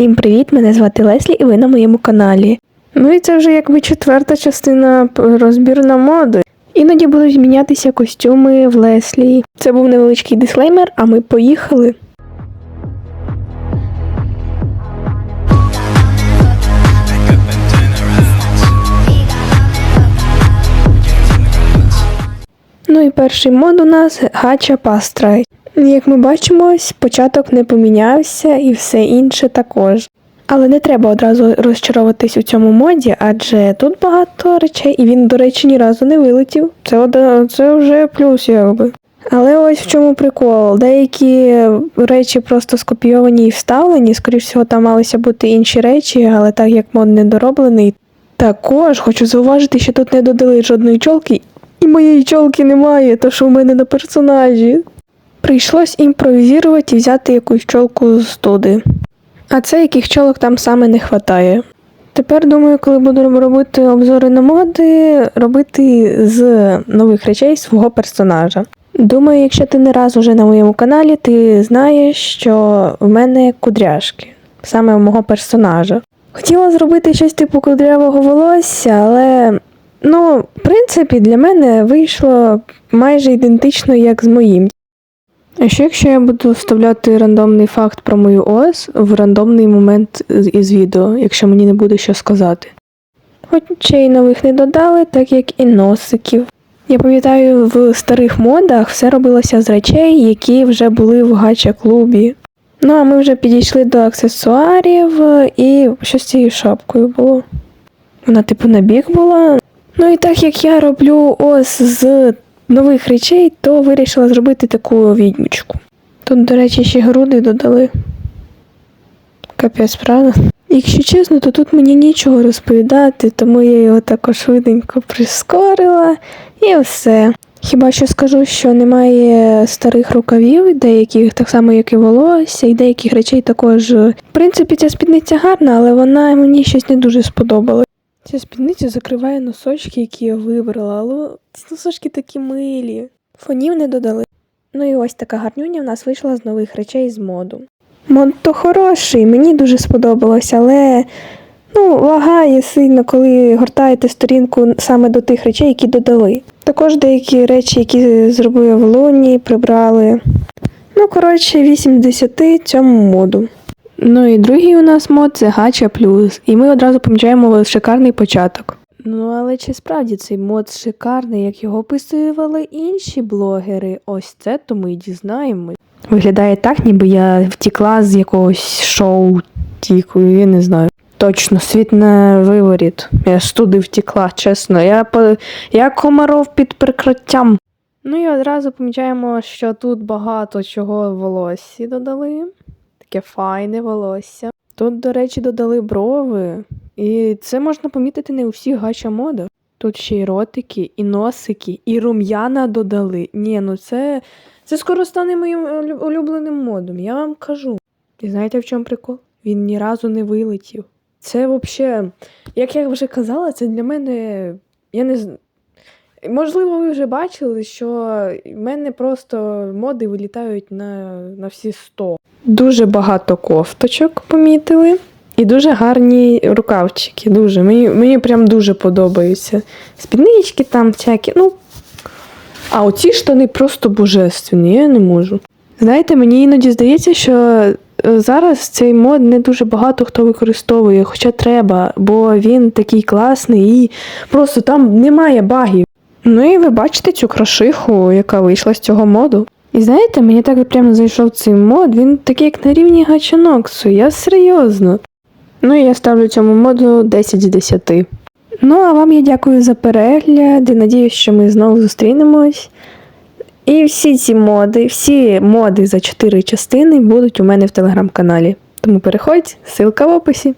Всім привіт! Мене звати Леслі і ви на моєму каналі. Ну і це вже якби четверта частина розбіру на моди. Іноді будуть мінятися костюми в Леслі. Це був невеличкий дисклеймер, а ми поїхали. Ну і перший мод у нас гача пастрай. Як ми бачимо, початок не помінявся і все інше також. Але не треба одразу розчаровуватись у цьому моді, адже тут багато речей, і він, до речі, ні разу не вилетів. Це, це вже плюс, якби. Але ось в чому прикол. Деякі речі просто скопійовані і вставлені. Скоріш всього, там малися бути інші речі, але так як мод недороблений. Також хочу зауважити, що тут не додали жодної чолки, і моєї чолки немає, то що в мене на персонажі. Прийшлось імпровізувати і взяти якусь чолку з туди. А це яких чолок там саме не вистачає. Тепер думаю, коли буду робити обзори на моди, робити з нових речей свого персонажа. Думаю, якщо ти не раз уже на моєму каналі, ти знаєш, що в мене кудряшки, саме у мого персонажа. Хотіла зробити щось типу кудрявого волосся, але ну, в принципі, для мене вийшло майже ідентично, як з моїм. А що якщо я буду вставляти рандомний факт про мою ос в рандомний момент із відео, якщо мені не буде що сказати? Хоч очей нових не додали, так як і носиків. Я пам'ятаю, в старих модах все робилося з речей, які вже були в гача-клубі. Ну а ми вже підійшли до аксесуарів, і що з цією шапкою було? Вона, типу, на бік була. Ну і так як я роблю ось з нових речей, то вирішила зробити таку відьмочку. Тут, до речі, ще груди додали. Капець, правда? Якщо чесно, то тут мені нічого розповідати, тому я його також швиденько прискорила і все. Хіба що скажу, що немає старих рукавів, деяких так само, як і волосся, і деяких речей також. В принципі, ця спідниця гарна, але вона мені щось не дуже сподобалась. Ця спідниця закриває носочки, які я вибрала, але ці носочки такі милі. Фонів не додали. Ну і ось така гарнюня в нас вийшла з нових речей з моду. Мод то хороший, мені дуже сподобалось, але ну, лагає сильно, коли гортаєте сторінку саме до тих речей, які додали. Також деякі речі, які зробили в луні, прибрали. Ну, коротше, 8 10 цьому моду. Ну і другий у нас мод це Гача Плюс, і ми одразу помічаємо шикарний початок. Ну, але чи справді цей мод шикарний, як його описували інші блогери? Ось це то ми й дізнаємось. Виглядає так, ніби я втікла з якогось шоу тікою, я не знаю. Точно, світ на виворіт. Я ж туди втекла, чесно. Я, по... я комаров під прикриттям. Ну і одразу помічаємо, що тут багато чого в волоссі додали. Таке файне волосся. Тут, до речі, додали брови. І це можна помітити не у всіх гача модах. Тут ще й ротики, і носики, і рум'яна додали. Ні, ну це, це скоро стане моїм улюбленим модом, я вам кажу. І знаєте в чому прикол? Він ні разу не вилетів. Це взагалі, як я вже казала, це для мене. Я не. Можливо, ви вже бачили, що в мене просто моди вилітають на, на всі 100. Дуже багато кофточок помітили. І дуже гарні рукавчики. Дуже. Мені, мені прям дуже подобаються. Спіднички там всякі. Ну. А оці штани просто божественні, я не можу. Знаєте, мені іноді здається, що е, зараз цей мод не дуже багато хто використовує, хоча треба, бо він такий класний і просто там немає багів. Ну і ви бачите цю крошиху, яка вийшла з цього моду. І знаєте, мені так прямо зайшов цей мод, він такий як на рівні гачаноксу, я серйозно. Ну і я ставлю цьому моду 10 з 10. Ну, а вам я дякую за перегляд і надіюсь, що ми знову зустрінемось. І всі ці моди, всі моди за 4 частини будуть у мене в телеграм-каналі. Тому переходь, ссылка в описі.